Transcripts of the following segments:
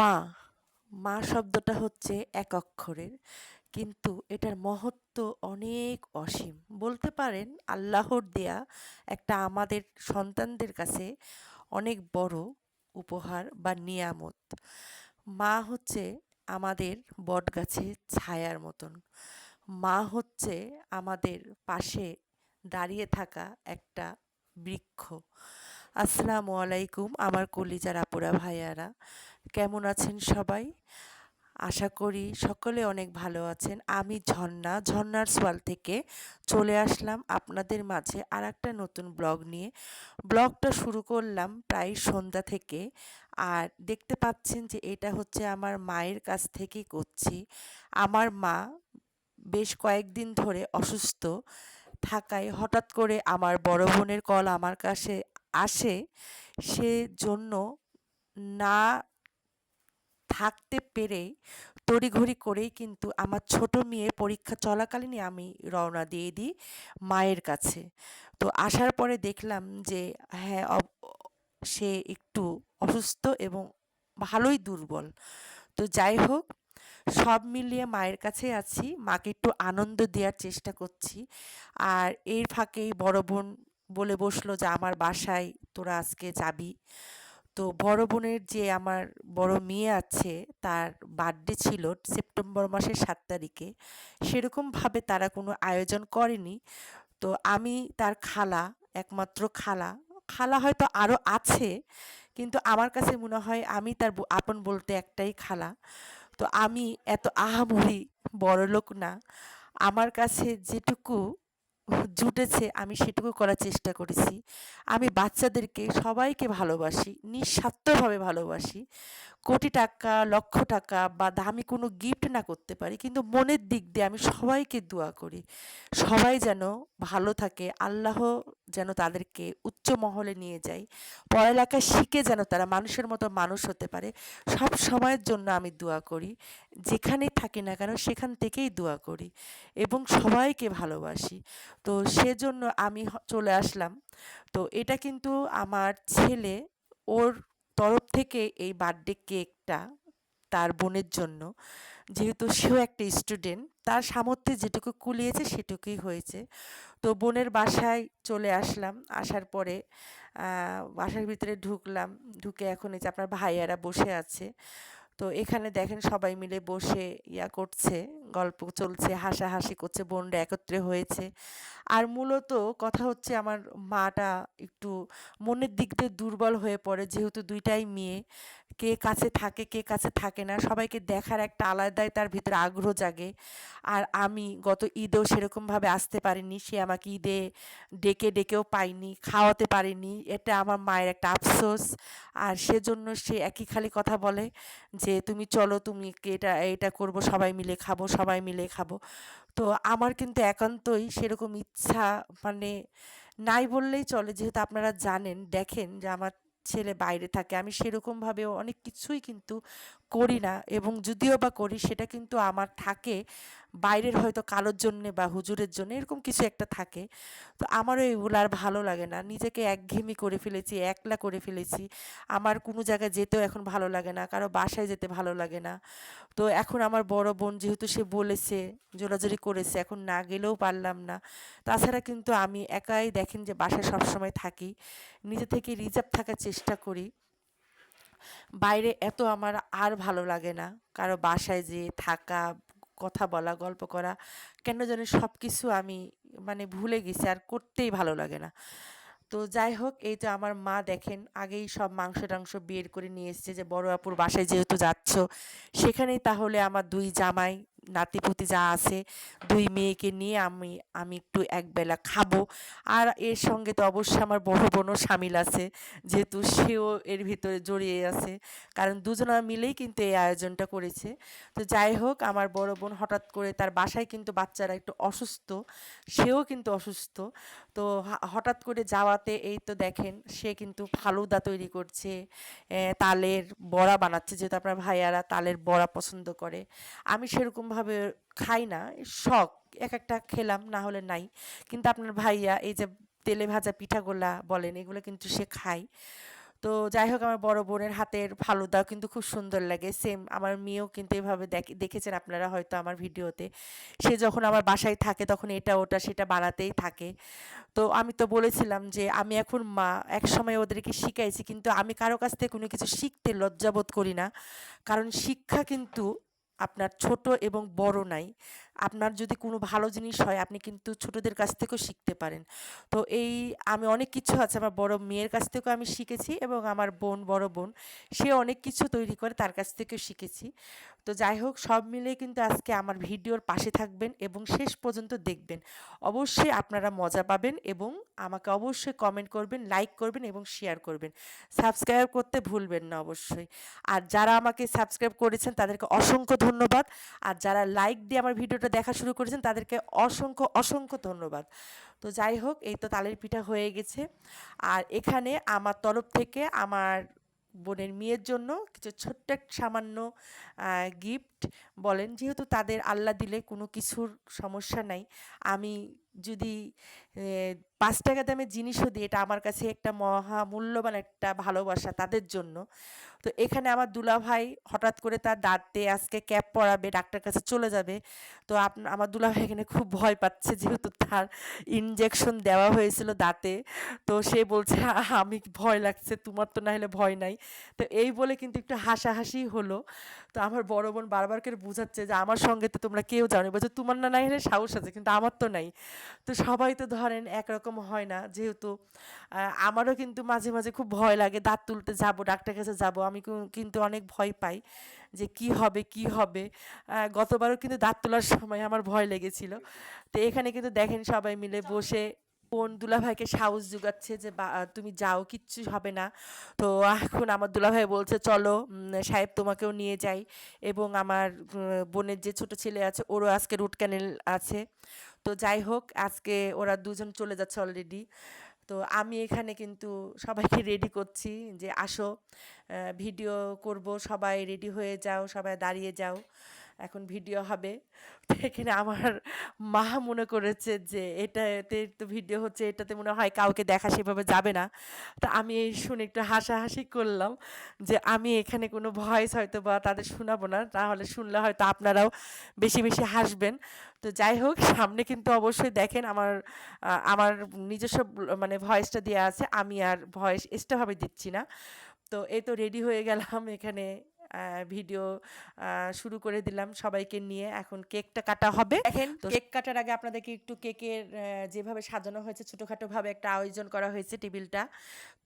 মা মা শব্দটা হচ্ছে এক অক্ষরের, কিন্তু এটার মহত্ব অনেক অসীম। বলতে পারেন আল্লাহর দেয়া একটা আমাদের সন্তানদের কাছে অনেক বড় উপহার বা নিয়ামত। মা হচ্ছে আমাদের বটগাছের ছায়ার মতন। মা হচ্ছে আমাদের পাশে দাঁড়িয়ে থাকা একটা বৃক্ষ। আসসালামু আলাইকুম আমার কলিজার আপুরা, ভাইয়ারা। কেমন আছেন সবাই? আশা করি সকলে অনেক ভালো আছেন। আমি ঝর্ণা, ঝর্ণার সোয়াল থেকে চলে আসলাম আপনাদের মাঝে আর একটা নতুন ব্লগ নিয়ে। ব্লগটা শুরু করলাম প্রায় সন্ধ্যা থেকে আর দেখতে পাচ্ছেন যে এটা হচ্ছে আমার মায়ের কাছ থেকেই করছি। আমার মা বেশ কয়েকদিন ধরে অসুস্থ থাকায় হঠাৎ করে আমার বড় বোনের কল আমার কাছে আসে সেজন্য না থাকতে পেরে তড়িঘড়ি করেই কিন্তু আমার ছোট মেয়ে পরীক্ষা চলাকালীনই আমি রওনা দিয়ে দিই মায়ের কাছে। তো আসার পরে দেখলাম যে হ্যাঁ সে একটু অসুস্থ এবং ভালোই দুর্বল। তো যাই হোক, সব মিলিয়ে মায়ের কাছে আছি, মাকে একটু আনন্দ দেওয়ার চেষ্টা করছি। আর এর ফাঁকেই বড় বোন বলে বসল যে, আমার বাসায় তোরা আজকে যাবি। তো বড় বোনের যে আমার বড় মেয়ে আছে, তার বার্থডে ছিল সেপ্টেম্বর মাসের সাত তারিখে। সেরকমভাবে তারা কোনো আয়োজন করেনি। তো আমি তার খালা, একমাত্র খালা। খালা হয়তো আরও আছে, কিন্তু আমার কাছে মনে হয় আমি তার আপন বলতে একটাই খালা। তো আমি এত আহামরি বড় লোক না। আমার কাছে যেটুকু জুটেছে, আমি সেটুকু করার চেষ্টা করেছি। আমি বাচ্চাদেরকে সবাইকে ভালোবাসি, নিঃস্বার্থভাবে ভালোবাসি। কোটি টাকা, লক্ষ টাকা বা দামি কোনো গিফট না করতে পারি, কিন্তু মনের দিক দিয়ে আমি সবাইকে দোয়া করি। সবাই যেন ভালো থাকে, আল্লাহ যেন তাদেরকে উচ্চ মহলে নিয়ে যায় পড়ালেখা শিখে যেন তারা মানুষের মতো মানুষ হতে পারে। সব সময়ের জন্য আমি দোয়া করি। যেখানেই থাকি না কেন সেখান থেকেই দোয়া করি এবং সবাইকে ভালোবাসি। তো সেজন্য আমি চলে আসলাম। তো এটা কিন্তু আমার ছেলে ওর তরফ থেকে এই বার্থডে কেকটা তার বোনের জন্য। যেহেতু সেও একটা স্টুডেন্ট তার সামর্থ্যে যেটুকু কুলিয়েছে সেটুকুই হয়েছে। তো বোনের বাসায় চলে আসলাম। আসার পরে বাসার ভিতরে ঢুকলাম। ঢুকে এখন এই যে আপনার ভাইয়ারা বসে আছে। তো এখানে দেখেন সবাই মিলে বসে ইয়া করছে, গল্প চলছে, হাসাহাসি করছে বোনরা একত্রে হয়েছে। আর মূলত কথা হচ্ছে আমার মাটা একটু মনের দিক দিয়ে দুর্বল হয়ে পড়ে, যেহেতু দুইটাই মেয়ে। কে কাছে থাকে, কে কাছে থাকে না, সবাইকে দেখার একটা আলাদাই তার ভিতরে আগ্রহ জাগে। আর আমি গত ঈদেও সেরকমভাবে আসতে পারিনি, সে আমাকে ঈদে ডেকে ডেকেও পাইনি, খাওয়াতে পারিনি। এটা আমার মায়ের একটা আফসোস। আর সেজন্য সে একই খালি কথা বলে যে তুমি চলো, তুমি এটা এটা করব, সবাই মিলে খাব, সবাই মিলে খাব। তো আমার কিন্তু একান্তই সেরকম ইচ্ছা মানে নাই বললেই চলে। যেহেতু আপনারা জানেন, দেখেন যে আমার ছেলে বাইরে থাকে, আমি সেরকমভাবে অনেক কিছুই কিন্তু করি না এবং যদিও বা করি, সেটা কিন্তু আমার থাকে। বাইরের হয়তো কালোর জন্যে বা হুজুরের জন্য এরকম কিছু একটা থাকে। তো আমারও এগুলো আর ভালো লাগে না। নিজেকে একঘেয়েমি করে ফেলেছি, একলা করে ফেলেছি। আমার কোনো জায়গায় যেতেও এখন ভালো লাগে না, কারও বাসায় যেতে ভালো লাগে না। তো এখন আমার বড় বোন যেহেতু সে বলেছে, জোরাজোরি করেছে, এখন না গেলেও পারলাম না। তাছাড়া কিন্তু আমি একাই দেখেন যে বাসায় সবসময় থাকি। নিজে থেকে রিজার্ভ থাকার চেষ্টা করি। বাইরে এত আমার আর ভালো লাগে না। কারও বাসায় যেয়ে থাকা, কথা বলা, গল্প করা, কেন জানি সব কিছু আমি মানে ভুলে গেছি, আর করতেই ভালো লাগে না। তো যাই হোক, এই তো আমার মা দেখেন, আগেই সব মাংস টাংস বের করে নিয়ে এসছে যে, বড় আপুর বাসায় যেহেতু যাচ্ছ, সেখানেই তাহলে আমার দুই জামাই নাতিপুতি যা আছে, দুই মেয়েকে নিয়ে আমি আমি একটু একবেলা খাব। আর এর সঙ্গে তো অবশ্যই আমার বড় বোনও সামিল আছে, যেহেতু সেও এর ভিতরে জড়িয়ে আছে। কারণ দুজনা মিলেই কিন্তু এই আয়োজনটা করেছে। তো যাই হোক, আমার বড় বোন হঠাৎ করে তার বাসায় কিন্তু বাচ্চারা একটু অসুস্থ, সেও কিন্তু অসুস্থ। তো হঠাৎ করে যাওয়াতে এই তো দেখেন, সে কিন্তু ফালুদা তৈরি করছে তালের বড়া বানাচ্ছে, যেহেতু আপনার ভাইয়ারা তালের বড়া পছন্দ করে। আমি সেরকম ভাবে খাই না, শখ এক একটা খেলাম, না হলে নাই। কিন্তু আপনার ভাইয়া এই যে তেলে ভাজা পিঠাগোলা বলেন, এগুলো কিন্তু সে খায়। তো যাই হোক, আমার বড় বোনের হাতের ফালুদাও কিন্তু খুব সুন্দর লাগে। সেম আমার মেয়েও কিন্তু এভাবে দেখ- দেখেছেন আপনারা হয়তো আমার ভিডিওতে। সে যখন আমার বাসায় থাকে, তখন এটা, ওটা, সেটা বানাতেই থাকে। তো আমি তো বলেছিলাম যে, আমি এখন মা এক সময় ওদেরকে শিখাইছি, কিন্তু আমি কারও কাছ থেকে কোনো কিছু শিখতে লজ্জাবোধ করি না। কারণ শিক্ষা কিন্তু আপনার ছোট এবং বড় নাই। আপনার যদি কোনো ভালো জিনিস হয়, আপনি কিন্তু ছোটদের কাছ থেকেও শিখতে পারেন। তো এই আমি অনেক কিছু আছে, আমার বড় মেয়ের কাছ থেকেও আমি শিখেছি এবং আমার বোন, বড় বোন, সে অনেক কিছু তৈরি করে তার কাছ থেকেও শিখেছি। তো যাই হোক, সব মিলে কিন্তু আজকে আমার ভিডিওর পাশে থাকবেন এবং শেষ পর্যন্ত দেখবেন। অবশ্যই আপনারা মজা পাবেন এবং আমাকে অবশ্যই কমেন্ট করবেন লাইক করবেন এবং শেয়ার করবেন। সাবস্ক্রাইব করতে ভুলবেন না অবশ্যই। আর যারা আমাকে সাবস্ক্রাইব করেছেন, তাদেরকে অসংখ্য ধন্যবাদ। আর যারা লাইক দিয়ে আমার ভিডিওটা দেখা শুরু করেছেন, তাদেরকে অসংখ্য অসংখ্য ধন্যবাদ। তো যাই হোক, এই তো তালের পিঠা হয়ে গেছে। আর এখানে আমার তরফ থেকে আমার বোনের মেয়ের জন্য কিছু ছোট্ট সামান্য গিফট বলেন, যেহেতু তাদের আল্লাহ দিলে কোনো কিছুর সমস্যা নাই, আমি যদি পাঁচ টাকা দামের জিনিসও দিই, এটা আমার কাছে একটা মহা মূল্যবান একটা ভালোবাসা তাদের জন্য। তো এখানে আমার দুলাভাই হঠাৎ করে তার দাঁতে আজকে ক্যাপ পরাবে, ডাক্তার কাছে চলে যাবে। তো আপ, আমার দুলাভাই এখানে খুব ভয় পাচ্ছে যেহেতু তার ইনজেকশন দেওয়া হয়েছিল দাঁতে। তো সে বলছে, আমি ভয় লাগছে, তোমার তো না হলে ভয় নাই। তো এই বলে কিন্তু একটু হাসাহাসি হলো। তো আমার বড় বোন বারবার করে বোঝাচ্ছে যে আমার সঙ্গে তো তোমরা কেউ জানো বলছে, তোমার না নাই হলে সাহস আছে, কিন্তু আমার তো নাই। তো সবাই তো ধরেন একরকম হয় না, যেহেতু আমারও কিন্তু মাঝে মাঝে খুব ভয় লাগে, দাঁত তুলতে যাব ডাক্তার কাছে যাব। আমি কিন্তু অনেক ভয় পাই যে কি হবে কি হবে। গতবারও কিন্তু দাঁত তোলার সময় আমার ভয় লেগেছিল। তো এখানে কিন্তু দেখেন সবাই মিলে বসে বোন দুলাভাইকে সাহস জুগাচ্ছে যে তুমি যাও, কিচ্ছু হবে না। তো এখন আমার দুলাভাই বলছে, চলো সাহেব তোমাকেও নিয়ে যাই। এবং আমার বোনের যে ছোট ছেলে আছে, ওরও আজকে রুট ক্যানেল আছে। তো যাই হোক, আজকে ওরা দুজন চলে যাচ্ছে অলরেডি তো আমি এখানে কিন্তু সবাইকে রেডি করছি যে, আসো ভিডিও করব, সবাই রেডি হয়ে যাও, সবাই দাঁড়িয়ে যাও। এখন ভিডিও হবে। এখানে আমার মা মনে করেছে যে এটাতে তো ভিডিও হচ্ছে, এটাতে মনে হয় কাউকে দেখা সেভাবে যাবে না। তো আমি এই শুনে একটু হাসাহাসি করলাম যে আমি এখানে কোনো ভয়েস হয়তো বা তাদের শোনাবো না, তাহলে শুনলে হয়তো আপনারাও বেশি বেশি হাসবেন। তো যাই হোক, সামনে কিন্তু অবশ্যই দেখেন আমার আমার নিজস্ব মানে ভয়েসটা দেওয়া আছে, আমি আর ভয়েস এক্সট্রাভাবে দিচ্ছি না। তো এই তো রেডি হয়ে গেলাম এখানে ভিডিও শুরু করে দিলাম সবাইকে নিয়ে। এখন কেকটা কাটা হবে। কেক কাটার আগে আপনাদেরকে একটু কেকের যেভাবে সাজানো হয়েছে ছোটোখাটো ভাবে একটা আয়োজন করা হয়েছে টেবিলটা।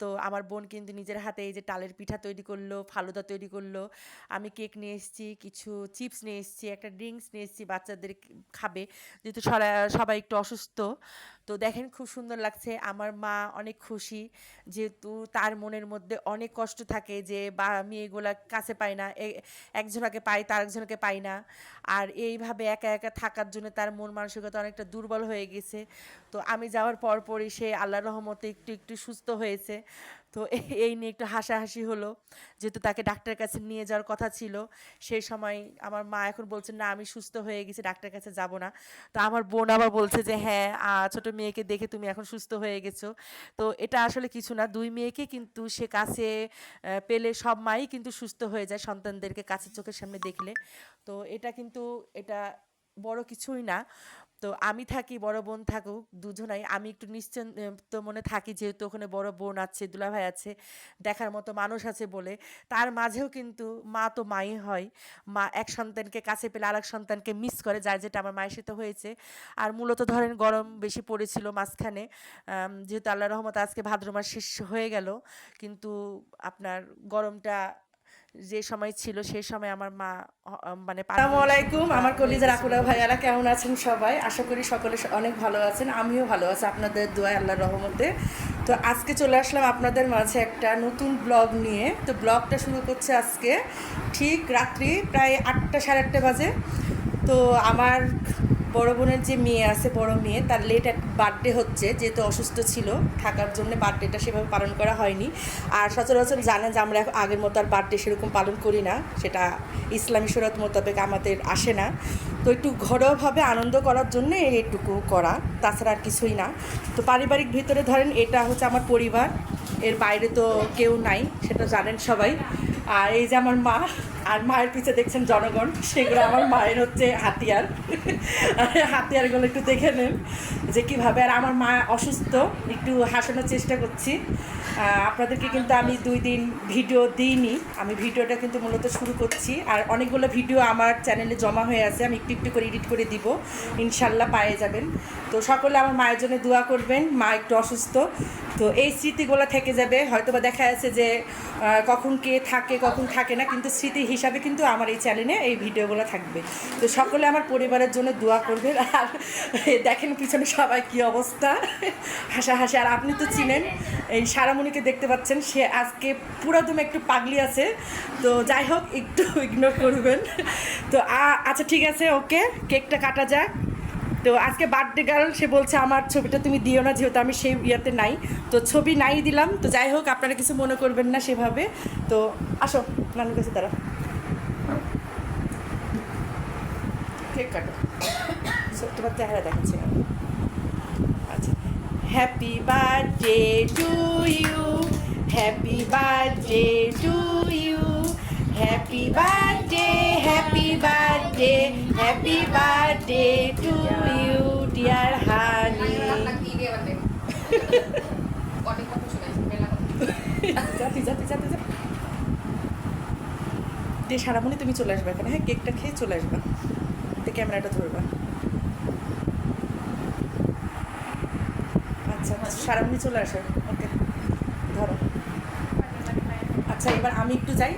তো আমার বোন কিন্তু নিজের হাতে এই যে টালের পিঠা তৈরি করল ফালুদা তৈরি করল। আমি কেক নিয়ে এসেছি কিছু চিপস নিয়ে এসেছি একটা ড্রিঙ্কস নিয়ে এসেছি বাচ্চাদের খাবে। যেহেতু সবাই একটু অসুস্থ তো দেখেন খুব সুন্দর লাগছে। আমার মা অনেক খুশি যেহেতু তার মনের মধ্যে অনেক কষ্ট থাকে যে, বা, আমি এগুলা কাছে পাই না। একজনকে পাই তার একজনকে পাই না। আর এইভাবে একা একা থাকার জন্য তার মন মানসিকতা অনেকটা দুর্বল হয়ে গেছে। তো আমি যাওয়ার পরপরই সে আল্লাহর রহমতে একটু একটু সুস্থ হয়েছে। তো এই নিয়ে একটু হাসাহাসি হলো। যেহেতু তাকে ডাক্তারের কাছে নিয়ে যাওয়ার কথা ছিল, সেই সময় আমার মা এখন বলছে, না, আমি সুস্থ হয়ে গেছি, ডাক্তারের কাছে যাব না। তো আমার বোন আবার বলছে যে হ্যাঁ ছোট মেয়েকে দেখে তুমি এখন সুস্থ হয়ে গেছো। তো এটা আসলে কিছু না, দুই মেয়েকে কিন্তু সে কাছে পেলে সব মাই কিন্তু সুস্থ হয়ে যায় সন্তানদেরকে কাছে চোখের সামনে দেখলে। তো এটা কিন্তু, এটা বড় কিছুই না। তো আমি থাকি, বড় বোন থাকুক, দুজনাই। আমি একটু নিশ্চিন্ত মনে থাকি যেহেতু ওখানে বড় বোন আছে দুলাভাই আছে, দেখার মতো মানুষ আছে বলে। তার মাঝেও কিন্তু মা তো মাই হয়। মা এক সন্তানকে কাছে পেলে আরেক সন্তানকে মিস করে, যার যেটা আমার মায়ের সাথে হয়েছে। আর মূলত ধরেন গরম বেশি পড়েছিল মাঝখানে যেহেতু আল্লাহ রহমত আজকে ভাদ্র মাস শেষ হয়ে গেল, কিন্তু আপনার গরমটা যে সময় ছিল সে সময় আমার মা মানে আসসালামু আলাইকুম। আমার কলিজার আপুরা ভাইয়ারা কেমন আছেন সবাই? আশা করি সকলে অনেক ভালো আছেন। আমিও ভালো আছি আপনাদের দোয়ায় আল্লাহর রহমতে। তো আজকে চলে আসলাম আপনাদের মাঝে একটা নতুন ব্লগ নিয়ে। তো ব্লগটা শুরু করছে আজকে ঠিক রাত্রি প্রায় আটটা সাড়ে আটটা বাজে। তো আমার বড় বোনের যে মেয়ে আছে, বড় মেয়ে, তার লেট এক বার্থডে হচ্ছে, যেহেতু অসুস্থ ছিল, থাকার জন্য বার্থডেটা সেভাবে পালন করা হয়নি। আর সচরাচর জানে যে আমরা আগের মতো আর বার্থডে সেরকম পালন করি না, সেটা ইসলামী শরৎ মোতাবেক আমাদের আসে না। তো একটু ঘরোয়াভাবে আনন্দ করার জন্য এইটুকু করা, তাছাড়া আর কিছুই না। তো পারিবারিক ভিতরে ধরেন, এটা হচ্ছে আমার পরিবার, এর বাইরে তো কেউ নাই, সেটা জানেন সবাই। আর এই যে আমার মা আর মায়ের পিছে দেখছেন জনগণ, সেগুলো আমার মায়ের হচ্ছে হাতিয়ার। হাতিয়ারগুলো একটু দেখে নেন যে কীভাবে। আর আমার মা অসুস্থ, একটু হাসানোর চেষ্টা করছি। আপনাদেরকে কিন্তু আমি দুই দিন ভিডিও দিইনি। আমি ভিডিওটা কিন্তু মূলত শুরু করছি। আর অনেকগুলো ভিডিও আমার চ্যানেলে জমা হয়ে আছে। আমি একটু একটু করে এডিট করে দিব। ইনশাল্লাহ পায়ে যাবেন। তো সকলে আমার মায়ের জন্য দোয়া করবেন। মা একটু অসুস্থ। তো এই স্মৃতিগুলো থেকে যাবে। হয়তো বা দেখা যাচ্ছে যে কখন কে থাকে, কখন থাকে না, কিন্তু স্মৃতি হিসাবে কিন্তু আমার এই চ্যানেলে এই ভিডিওগুলো থাকবে। তো সকলে আমার পরিবারের জন্য দোয়া করবেন। আর দেখেন পিছনে সবাই কি অবস্থা। হাসা হাসা আর আপনি তো চিনেন, এই সারামণিকে দেখতে পাচ্ছেন। সে আজকে পুরোদমে একটু পাগলি আছে। তো যাই হোক, একটু ইগনোর করবেন। তো আচ্ছা ঠিক আছে, ওকে, কেকটা কাটা যাক। তো আজকে বার্থডে গার্ল সে বলছে, আমার ছবিটা তুমি দিও না, যেহেতু আমি সেই ইয়েতে নাই। তো ছবি নাই দিলাম। তো যাই হোক, আপনারা কিছু মনে করবেন না সেভাবে। তো আসো, নানুর কাছে দাঁড়া কেক কাটো। তোমার চেহারা দেখাচ্ছি। Happy birthday to you happy birthday to you happy birthday happy birthday happy birthday to you dear honey যাতে যাতে যাতে যাতে দিয়ে সারামণি তুমি চলে আসবে এখানে। হ্যাঁ কেকটা খেয়ে চলে আসবে। ক্যামেরাটা ধরবা। আচ্ছা সারামণি চলে আসে। ওকে, ধরো। আচ্ছা এবার আমি একটু যাই।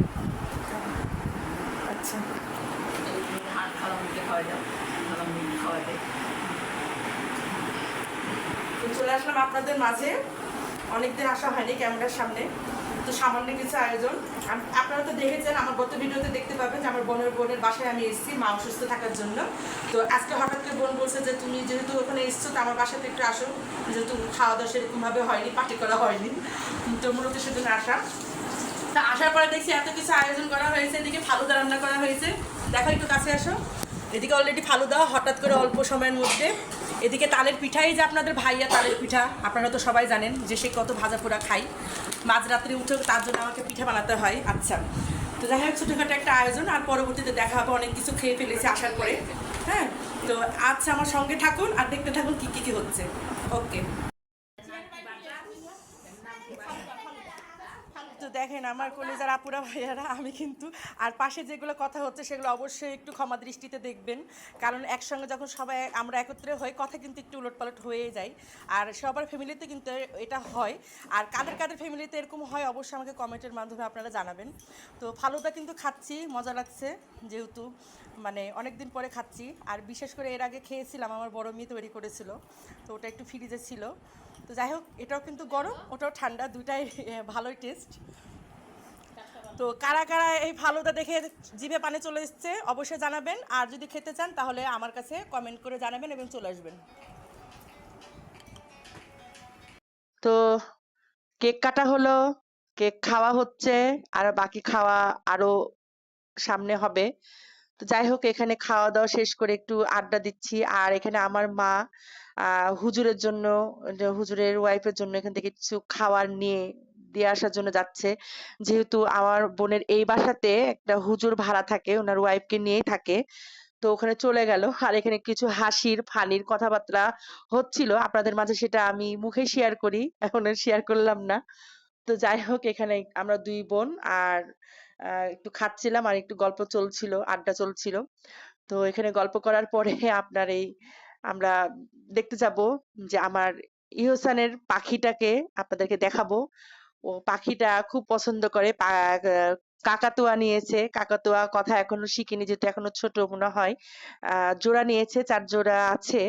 আচ্ছা। চলে আসলাম আপনাদের মাঝে। অনেকদিন আসা হয়নি ক্যামেরার সামনে। তো সামান্য কিছু আয়োজন। আপনারা তো দেখেছেন, আমার গত ভিডিওতে দেখতে পাবেন যে আমার বোনের বোনের বাসায় আমি এসেছি, মা অসুস্থ থাকার জন্য। তো আজকে হঠাৎ করে বোন বলছে যে, তুমি যেহেতু ওখানে এসছো, তো আমার বাসাতে একটু আসো। যেহেতু খাওয়া দাওয়া সেরকমভাবে হয়নি পার্টি করা হয়নি। তো মূলত সেজন্য আসা। তা আসার পরে দেখছি এত কিছু আয়োজন করা হয়েছে, এদিকে ফালুদা রান্না করা হয়েছে। দেখো একটু কাছে আসো। এদিকে অলরেডি ফালুদা, হঠাৎ করে অল্প সময়ের মধ্যে এদিকে তালের পিঠাই যে আপনাদের ভাইয়া, তালের পিঠা, আপনারা তো সবাই জানেন যে সে কত ভাজা পোড়া খাই মাঝরাত্রে উঠেও তার জন্য আমাকে পিঠা বানাতে হয়। আচ্ছা তো যাই হোক, ছোটোখাটো একটা আয়োজন, আর পরবর্তীতে দেখা হবে, অনেক কিছু খেয়ে ফেলেছি আসার পরে। হ্যাঁ তো আচ্ছা আমার সঙ্গে থাকুন, আর দেখতে থাকুন কী কী কী হচ্ছে। ওকে। দেখেন আমার কলেজার আপুরা ভাইয়ারা আমি কিন্তু আর পাশে যেগুলো কথা হচ্ছে সেগুলো অবশ্যই একটু ক্ষমা দৃষ্টিতে দেখবেন। কারণ একসঙ্গে যখন সবাই আমরা একত্রে হই কথা কিন্তু একটু উলটপালট হয়ে যায়। আর সবার ফ্যামিলিতে কিন্তু এটা হয়। আর কাদের কাদের ফ্যামিলিতে এরকম হয় অবশ্যই আমাকে কমেন্টের মাধ্যমে আপনারা জানাবেন। তো ফালুদা কিন্তু খাচ্ছি মজা লাগছে যেহেতু। মানে অনেক দিন পরে খাচ্ছি। আর বিশেষ করে এর আগে খেয়েছিলাম, আমার বড় মেয়ে তৈরি করেছিল। তো ওটা একটু ফ্রিজে ছিল। তো যাই হোক, এটাও কিন্তু গরম, ওটাও ঠান্ডা দুটাই ভালোই টেস্ট তো কারা কারা এই ভালোটা দেখে জিভে পানি চলে এসছে, অবশ্যই জানাবেন। আর যদি খেতে চান, তাহলে আমার কাছে কমেন্ট করে জানাবেন এবং চলে আসবেন। তো কেক কাটা হলো, কেক খাওয়া হচ্ছে, আর বাকি খাওয়া আরও সামনে হবে। তো যাই হোক, এখানে খাওয়া দাওয়া শেষ করে একটু আড্ডা দিচ্ছি। আর এখানে আমার মা হুজুরের জন্য, হুজুরের ওয়াইফের জন্য এখান থেকে কিছু খাবার নিয়ে, দিয়ে আসার জন্য যাচ্ছে। যেহেতু আমার বোনের এই বাসাতে একটা হুজুর ভাড়া থাকে, ওনার ওয়াইফকে নিয়েই থাকে। তো ওখানে চলে গেল। আর এখানে কিছু হাসির, ফানির কথাবার্তা হচ্ছিল। আপনাদের মাঝে সেটা আমি মুখে শেয়ার করি, এখন শেয়ার করলাম না। তো যাই হোক, এখানে আমরা দুই বোন। আর একটু খাচ্ছিলাম আর একটু গল্প চলছিল, আড্ডা চলছিল। তো এখানে গল্প করার পরে আপনার এই আমরা দেখতে যাব যে আমার ইহসানের পাখিটাকে আপনাদেরকে দেখাবো। ও পাখিটা খুব পছন্দ করে কাকাতুয়া নিয়েছে। কাকাতুয়া কথা এখনও শিখিনি, যেহেতু এখনও ছোট মনে হয়। আহ, জোড়া নিয়েছে, চার জোড়া আছে।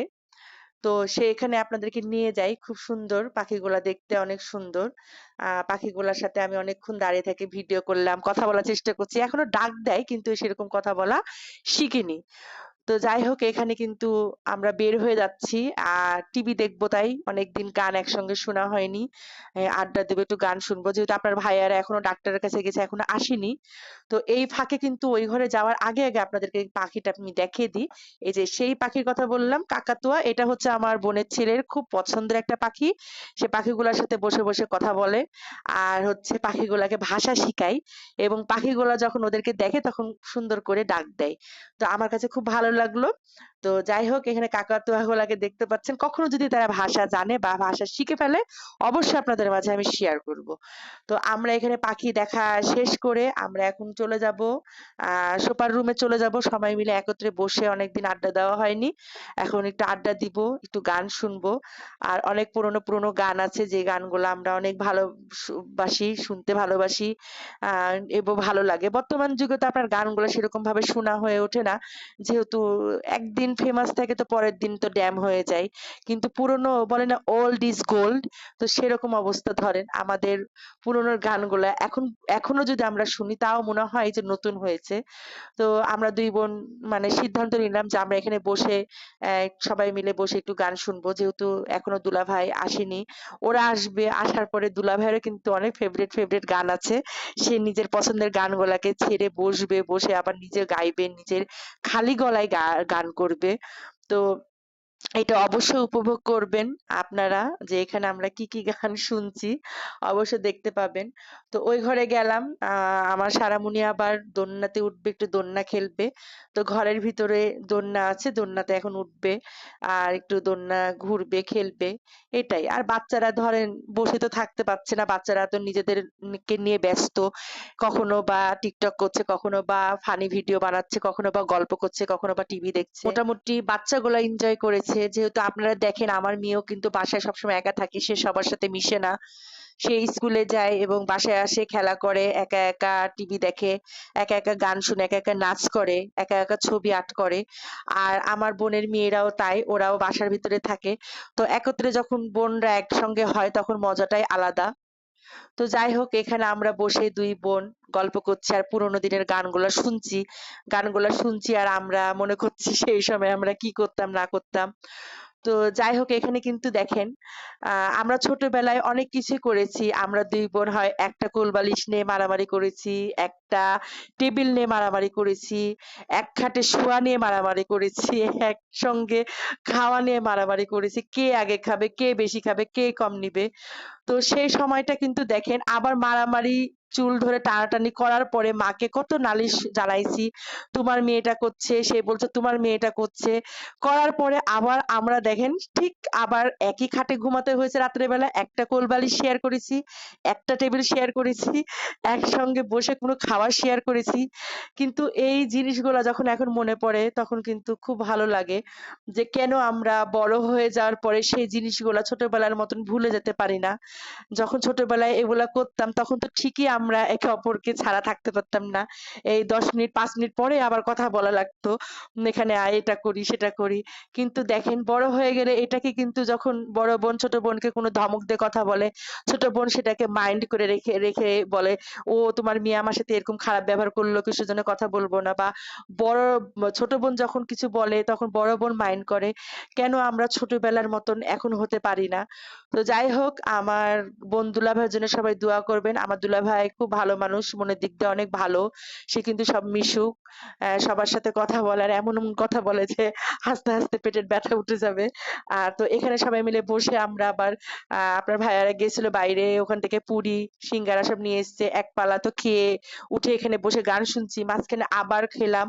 তো সে এখানে আপনাদেরকে নিয়ে যাই। খুব সুন্দর। পাখিগুলা দেখতে অনেক সুন্দর। আহ পাখিগুলার সাথে আমি অনেকক্ষণ দাঁড়িয়ে থেকে ভিডিও করলাম, কথা বলার চেষ্টা করছি। এখনও ডাক দেয়, কিন্তু সেরকম কথা বলা শিখিনি। তো যাই হোক, এখানে কিন্তু আমরা বের হয়ে যাচ্ছি। আর টিভি দেখব তাই, অনেকদিন গান একসঙ্গে শোনা হয়নি। আড্ডা দেবো, একটু গান শুনব। যেহেতু আপনার ভাইয়ারা এখনও ডাক্তারের কাছে গেছে, এখনও আসেনি। তো এই ফাঁকে কিন্তু ওই ঘরে যাওয়ার আগে আগে আপনাদেরকে পাখিটা আমি দেখিয়ে দিই। এই যে সেই পাখির কথা বললাম, কাকাতুয়া, এটা হচ্ছে আমার বোনের ছেলের খুব পছন্দের একটা পাখি। সে পাখিগুলোর সাথে বসে বসে কথা বলে। আর হচ্ছে পাখিগুলাকে ভাষা শিখায়। এবং পাখিগুলা যখন ওদেরকে দেখে, তখন সুন্দর করে ডাক দেয়। তো আমার কাছে খুব ভালো লাগল। তো যাই হোক, এখানে কাকাতুয়াগুলাকে দেখতে পাচ্ছেন। কখনো যদি তারা ভাষা জানে বা ভাষা শিখে ফেলে, অবশ্যই আপনাদের মাঝে আমি শেয়ার করব। তো আমরা এখানে পাখি দেখা শেষ করে আমরা এখন চলে যাব সুপার রুমে চলে যাব। সবাই মিলে একত্রে বসে অনেকদিন আড্ডা দেওয়া হয়নি। এখন একটু আড্ডা দিব, একটু গান শুনব। আর অনেক পুরনো পুরনো গান আছে, যে গানগুলো আমরা অনেক ভালোবাসি শুনতে ভালোবাসি এবং ভালো লাগে। বর্তমান যুগে তো আপনার গানগুলো সেরকম ভাবে শোনা হয়ে ওঠে না। যেহেতু একদিন ফেমাস থাকে তো পরের দিন তো ড্যাম হয়ে যায়। কিন্তু পুরনো বলে না ওল্ড ইজ গোল্ড তো সেরকম অবস্থা ধরেন আমাদের পুরনো গানগুলা। এখন, এখনও যদি আমরা শুনি, তাও মনে হয় যে নতুন হয়েছে। তো আমরা দুই বোন মানে সিদ্ধান্ত নিলাম যে আমরা এখানে বসে সবাই মিলে বসে একটু গান শুনব। যেহেতু এখনও দুলাভাই আসেনি, ওরা আসবে, আসার পরে দুলাভাইয়েরও কিন্তু অনেক ফেভারিট ফেভারিট গান আছে। সে নিজের পছন্দের গানগুলাকে ছেড়ে বসবে, বসে আবার নিজে গাইবে, নিজের খালি গলায় গান করবে। তো এটা অবশ্যই উপভোগ করবেন। আপনারা যে এখানে আমরা কি কি গান শুনছি, অবশ্যই দেখতে পাবেন। তো ওই ঘরে গেলাম। আমার সারামুনি আবার দোলনাতে উঠবে, একটু দোলনা খেলবে। তো ঘরের ভিতরে দোলনা আছে, দোলনাতে এখন উঠবে আর একটু দোলনা ঘুরবে, খেলবে, এটাই। আর বাচ্চারা ধরেন বসে তো থাকতে পারছে না, বাচ্চারা তো নিজেদেরকে নিয়ে ব্যস্ত। কখনো বা টিকটক করছে, কখনো বা ফানি ভিডিও বানাচ্ছে, কখনো বা গল্প করছে, কখনো বা টিভি দেখছে। মোটামুটি বাচ্চাগুলো এনজয় করেছে। যেহেতু আপনারা দেখেন, আমার মেয়েও কিন্তু বাসায় সবসময় একা থাকে, সে সবার সাথে মিশে না। সে স্কুলে যায় এবং বাসায় আসে, খেলা করে, একা একা টিভি দেখে, একা একা গান শুনে, একা একা নাচ করে, একা একা ছবি আর্ট করে। আর আমার বোনের মেয়েরাও তাই, ওরাও বাসার ভিতরে থাকে। তো একত্রে যখন বোনরা একসঙ্গে হয়, তখন মজাটাই আলাদা। তো যাই হোক, এখানে আমরা বসে দুই বোন গল্প করছি আর পুরোনো দিনের গানগুলা শুনছি। গানগুলা শুনছি আর আমরা মনে করছি সেই সময় আমরা কি করতাম, না করতাম। তো যাই হোক, এখানে কিন্তু দেখেন আমরা ছোটবেলায় অনেক কিছু করেছি। আমরা দুই বোন হয় একটা কোলবালিশ নিয়ে মারামারি করেছি, একটা টেবিল নিয়ে মারামারি করেছি, এক খাটে শোয়া নিয়ে মারামারি করেছি, একসঙ্গে খাওয়া নিয়ে মারামারি করেছি। কে আগে খাবে, কে বেশি খাবে, কে কম নিবে? তো সেই সময়টা কিন্তু দেখেন, আবার মারামারি চুল ধরে টানাটানি করার পরে মাকে কত নালিশ জানাইছি, তোমার মেয়েটা করছে, সে বলছে তোমার মেয়েটা করছে। করার পরে আবার আমরা দেখেন ঠিক আবার একই খাটে ঘুমাতে হয়েছে রাত্রের বেলা একটা কোলবালিশ শেয়ার করেছি, একটা টেবিল শেয়ার করেছি, একসঙ্গে বসে কোনো খাবার শেয়ার করেছি। কিন্তু এই জিনিসগুলো যখন এখন মনে পড়ে তখন কিন্তু খুব ভালো লাগে যে কেন আমরা বড় হয়ে যাওয়ার পরে সেই জিনিসগুলো ছোটবেলার মতন ভুলে যেতে পারি না। যখন ছোটবেলায় এগুলা করতাম তখন তো ঠিকই আমরা একে অপরকে ছাড়া থাকতে পারতাম না। এই দশ মিনিট, পাঁচ মিনিট পরে আবার কথা বলা লাগতো, এখানে আয়, এটা করি, সেটা করি। কিন্তু দেখেন, বড় হয়ে গেলে এটাকে কিন্তু যখন বড় বোন, ছোট বোনকে কোনো ধমক দিয়ে কথা বলে, ছোট বোন সেটাকে মাইন্ড করে রেখে রেখে বলে, ও, তোমার মেয়ে আমার সাথে এরকম খারাপ ব্যবহার করল, কিছু জন্য কথা বলব না। বা বড়, ছোট বোন যখন কিছু বলে, তখন বড় বোন মাইন্ড করে, কেন আমরা ছোটবেলার মতন এখন হতে পারি না? তো যাই হোক, আমার বোন দুলাভাইয়ের জন্য সবাই দোয়া করবেন। আমার দুলাভাই খুব ভালো মানুষ, মনের দিক দিয়ে অনেক ভালো। সে কিন্তু সব মিশুক সবার সাথে কথা বলার এমন এমন কথা বলে যে হাসতে হাসতে পেটের ব্যথা উঠে যাবে। আর তো এখানে সবাই মিলে বসে আমরা আবার আপনার ভাইয়ারা গেছিল বাইরে, ওখান থেকে পুরি, সিঙ্গারা সব নিয়ে এসেছে, এক পালা তো খেয়ে উঠে এখানে বসে গান শুনছি, মাঝখানে আবার খেলাম,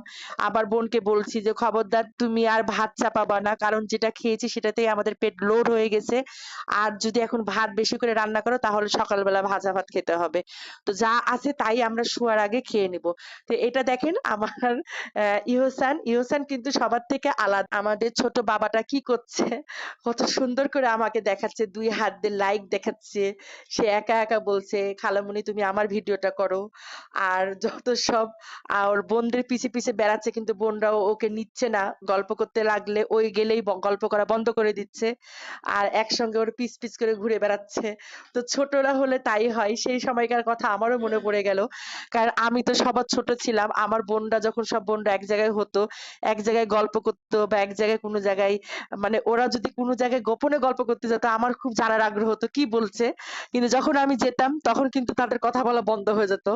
আবার বোনকে বলছি যে, খবরদার, তুমি আর ভাত চাপাবা না, কারণ যেটা খেয়েছি সেটাতেই আমাদের পেট লোড হয়ে গেছে। আর যদি এখন ভাত বেশি করে রান্না করো, তাহলে সকালবেলা ভাজা ভাত খেতে হবে। তো যা আছে তাই আমরা শোয়ার আগে খেয়ে নিব। তো এটা দেখেন আমার ইহসান। ইহসান কিন্তু সবার থেকে আলাদা। আমাদের ছোট বাবাটা কি করছে? কত সুন্দর করে আমাকে দেখাচ্ছে, দুই হাত দিয়ে লাইক দেখাচ্ছে। সে একা একা বলছে, খালামুনি, তুমি আমার ভিডিওটা করো। আর যত সব ওর বোনদের পিছে পিছে বেড়াচ্ছে, কিন্তু বোনরাও ওকে নিচ্ছে না। গল্প করতে লাগলে ওই গেলেই গল্প করা বন্ধ করে দিচ্ছে। আর একসঙ্গে ওর পিস পিস করে ঘুরে বেড়াচ্ছে। তো ছোটরা হলে তাই হয়। সেই সময়কার কথা আমারও মনে পড়ে গেল। কারণ আমি তো সবার ছোট ছিলাম। আমার বোনরা যখন সব বোনরা এক জায়গায় হতো এক জায়গায় গল্প করতো বা এক জায়গায় কোনো জায়গায় মানে ওরা যদি কোনো জায়গায় গোপনে গল্প করতে যেত আমার খুব জানার আগ্রহ হতো কি বলছে। কিন্তু যখন আমি যেতাম তখন কিন্তু তাদের কথা বলা বন্ধ হয়ে যেত।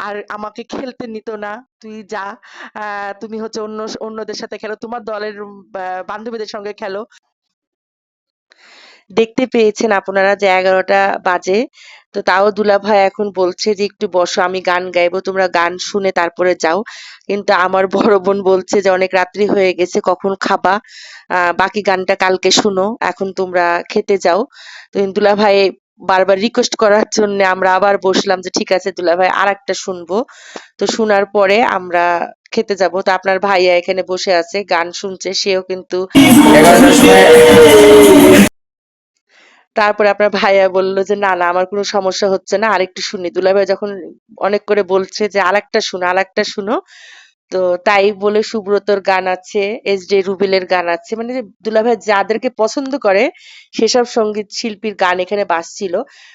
আর আমাকে খেলতে নিত না। তুই যা আহ, তুমি হচ্ছে অন্য অন্যদের সাথে খেলো তোমার দলের বান্ধবীদের সঙ্গে খেলো। দেখতে পেয়েছেন আপনারা যে এগারোটা বাজে। তো তাও দুলাভাই এখন বলছে যে, একটু বসো, আমি গান গাইবো, তোমরা গান শুনে তারপরে যাও। কিন্তু আমার বড় বোন বলছে যে, অনেক রাত্রি হয়ে গেছে, কখন খাবা? বাকি গানটা কালকে শুনো, এখন তোমরা খেতে যাও। তো দুলাভাই বারবার রিকোয়েস্ট করার জন্য আমরা আবার বসলাম যে, ঠিক আছে দুলাভাই আর একটা শুনব। তো শোনার পরে আমরা খেতে যাব। তো আপনার ভাইয়া এখানে বসে আছে, গান শুনছে, সেও কিন্তু তারপরে আপনার ভাইয়া বলল যে, না না, আমার কোনো সমস্যা হচ্ছে না। আরেকটু শুনি। দুলাভাই যখন অনেক করে বলছে যে, আরেকটা শুনো আরেকটা শুনো। তো তাই বলে সুব্রতর গান আছে, এস ডে রুবেলের গান আছে। মানে দুলাভাই যাদেরকে পছন্দ করে, সেসব সংগীত শিল্পীর গান এখানে বাজছিল।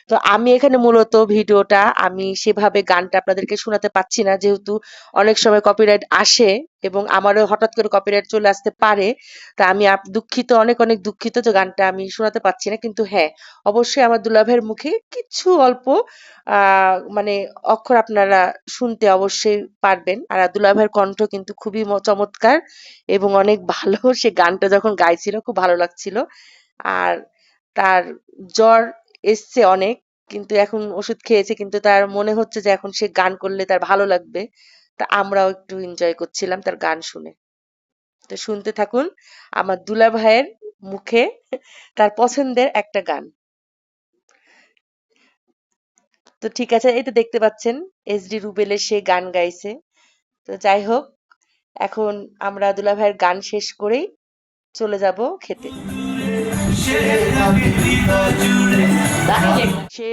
তো আমি এখানে মূলত ভিডিওটা, আমি সেভাবে গানটা আপনাদেরকে শোনাতে পাচ্ছি না, যেহেতু অনেক সময় কপিরাইট আসে এবং আমারও হঠাৎ করে কপিরাইট চলে আসতে পারে, তা আমি দুঃখিত, অনেক অনেক দুঃখিত যে গানটা আমি শোনাতে পাচ্ছি না। কিন্তু হ্যাঁ অবশ্যই আমার দুলাভাইয়ের মুখে কিছু অল্প মানে অক্ষর আপনারা শুনতে অবশ্যই পারবেন। আর দুলাভাইয়ের কণ্ঠ কিন্তু খুবই চমৎকার এবং অনেক ভালো। সে গানটা যখন গাইছিল, খুব ভালো লাগছিল। আর তার জ্বর এসছে অনেক, কিন্তু এখন ওষুধ খেয়েছে, কিন্তু তার মনে হচ্ছে যে এখন সে গান করলে তার ভালো লাগবে। তা আমরাও একটু এনজয় করছিলাম তার গান শুনে। তো শুনতে থাকুন আমার দুলা ভাইয়ের মুখে তার পছন্দের একটা গান। তো ঠিক আছে তো দেখতে পাচ্ছেন, এস ডি রুবেলের সে গান গাইছে। তো যাই হোক, এখন আমরা দুলা ভাইয়ের গান শেষ করেই চলে যাব খেতে। সে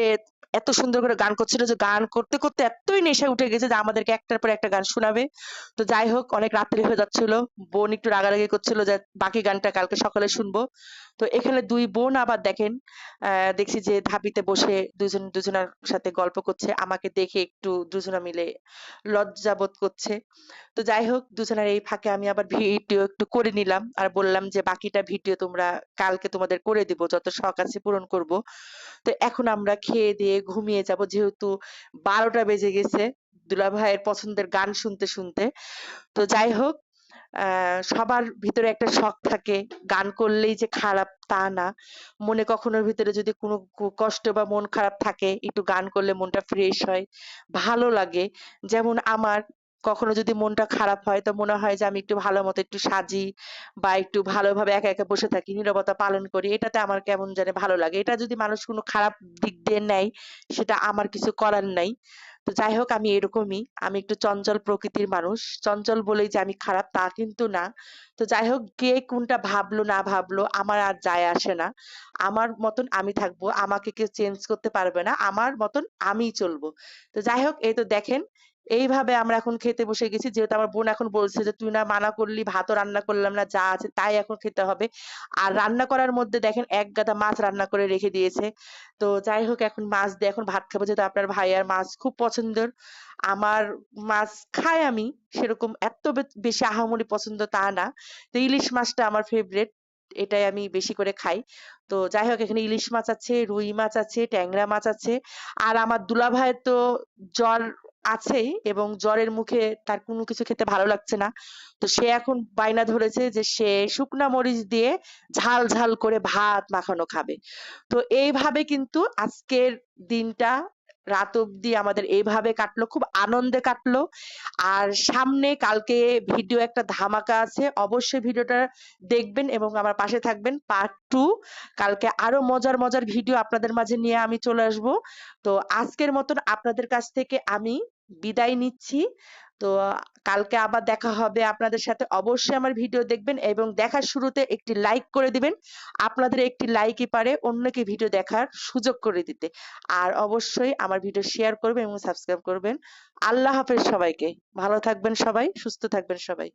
এত সুন্দর করে গান করছিল যে গান করতে করতে এতই নেশা উঠে গেছে যে আমাদেরকে একটার পর একটা গান শোনাবে। তো যাই হোক, অনেক রাত্রি হয়ে যাচ্ছিল। বোন একটু রাগারাগি করছিল যে বাকি গানটা কালকে সকালে শুনব। তো এখানে দুই বোন আবার দেখেন দেখছি যে ধাবিতে বসে দুজন দুজনার সাথে গল্প করছে, আমাকে দেখে একটু দুজনা মিলে লজ্জা বোধ করছে। তো যাই হোক, দুজনের এই ফাঁকে আমি আবার ভিডিও একটু করে নিলাম আর বললাম যে বাকিটা ভিডিও তোমরা কালকে তোমাদের করে দিব, যত শখ আছে পূরণ করব। তো এখন আমরা খেয়ে দিয়ে ঘুমিয়ে যাব, যেহেতু বারোটা বেজে গেছে দুলাভাইয়ের পছন্দের গান শুনতে শুনতে। তো যাই হোক সবার ভিতরে একটা শখ থাকে। গান করলেই যে খারাপ তা না। মনে কখনো ভিতরে যদি কোনো কষ্ট বা মন খারাপ থাকে, একটু গান করলে মনটা ফ্রেশ হয়, ভালো লাগে। যেমন আমার কখনো যদি মনটা খারাপ হয়, তো মনে হয় যে আমি একটু ভালো মতো একটু সাজি বা একটু ভালোভাবে একা একা বসে থাকি, নীরবতা পালন করি, এটাতে আমার কেমন জানি ভালো লাগে। এটা যদি মানুষ কোনো খারাপ দিক দিয়ে নেয়, সেটা আমার কিছু করার নাই। তো যাই হোক, আমি এরকমই। আমি একটু চঞ্চল প্রকৃতির মানুষ। চঞ্চল বলেই যে আমি খারাপ, তা কিন্তু না। তো যাই হোক, কে কোনটা ভাবলো, না ভাবলো, আমার আর যায় আসে না। আমার মতন আমি থাকব, আমাকে কেউ চেঞ্জ করতে পারবে না। আমার মতন আমিই চলবো। তো যাই হোক, এই তো দেখেন এইভাবে আমরা এখন খেতে বসে গেছি। যেহেতু আমার বোন এখন বলছে যে, তুই না মানা করলি, ভাতও রান্না করলাম না, যা আছে তাই এখন খেতে হবে। আর রান্না করার মধ্যে দেখেন এক গাদা মাছ রান্না করে রেখে দিয়েছে। তো যাই হোক, এখন মাছ দিয়ে এখন ভাত খাব। যেহেতু আপনার ভাইয়ার মাছ খুব পছন্দের, আমার মাছ খাই আমি, সেরকম এত বেশি আহামরি পছন্দ তা না। তো ইলিশ মাছটা আমার ফেভারিট এটাই আমি বেশি করে খাই। তো যাই হোক, এখানে ইলিশ মাছ আছে, রুই মাছ আছে, ট্যাংরা মাছ আছে। আর আমার দুলাভাইয়ের তো জ্বর আছেই এবং জ্বরের মুখে তার কোনো কিছু খেতে ভালো লাগছে না। তো সে এখন বায়না ধরেছে যে সে শুকনা মরিচ দিয়ে ঝাল ঝাল করে ভাত মাখানো খাবে। তো এইভাবে কিন্তু আজকের দিনটা রাত অব্দি আমাদের এইভাবে কাটলো, খুব আনন্দে কাটলো। আর সামনে কালকে ভিডিও একটা ধামাকা আছে, অবশ্যই ভিডিওটা দেখবেন এবং আমার পাশে থাকবেন পার্ট টু কালকে আরও মজার মজার ভিডিও আপনাদের মাঝে নিয়ে আমি চলে আসব। তো আজকের মতন আপনাদের কাছ থেকে আমি বিদায় নিচ্ছি। তো কালকে আবার দেখা হবে আপনাদের সাথে। অবশ্যই আমার ভিডিও দেখবেন এবং দেখার শুরুতে একটি লাইক করে দিবেন। আপনাদের একটি লাইকই পারে অন্যকে ভিডিও দেখার সুযোগ করে দিতে। আর অবশ্যই আমার ভিডিও শেয়ার করবেন এবং সাবস্ক্রাইব করবেন। আল্লাহ হাফেজ সবাইকে। ভালো থাকবেন সবাই, সুস্থ থাকবেন সবাই।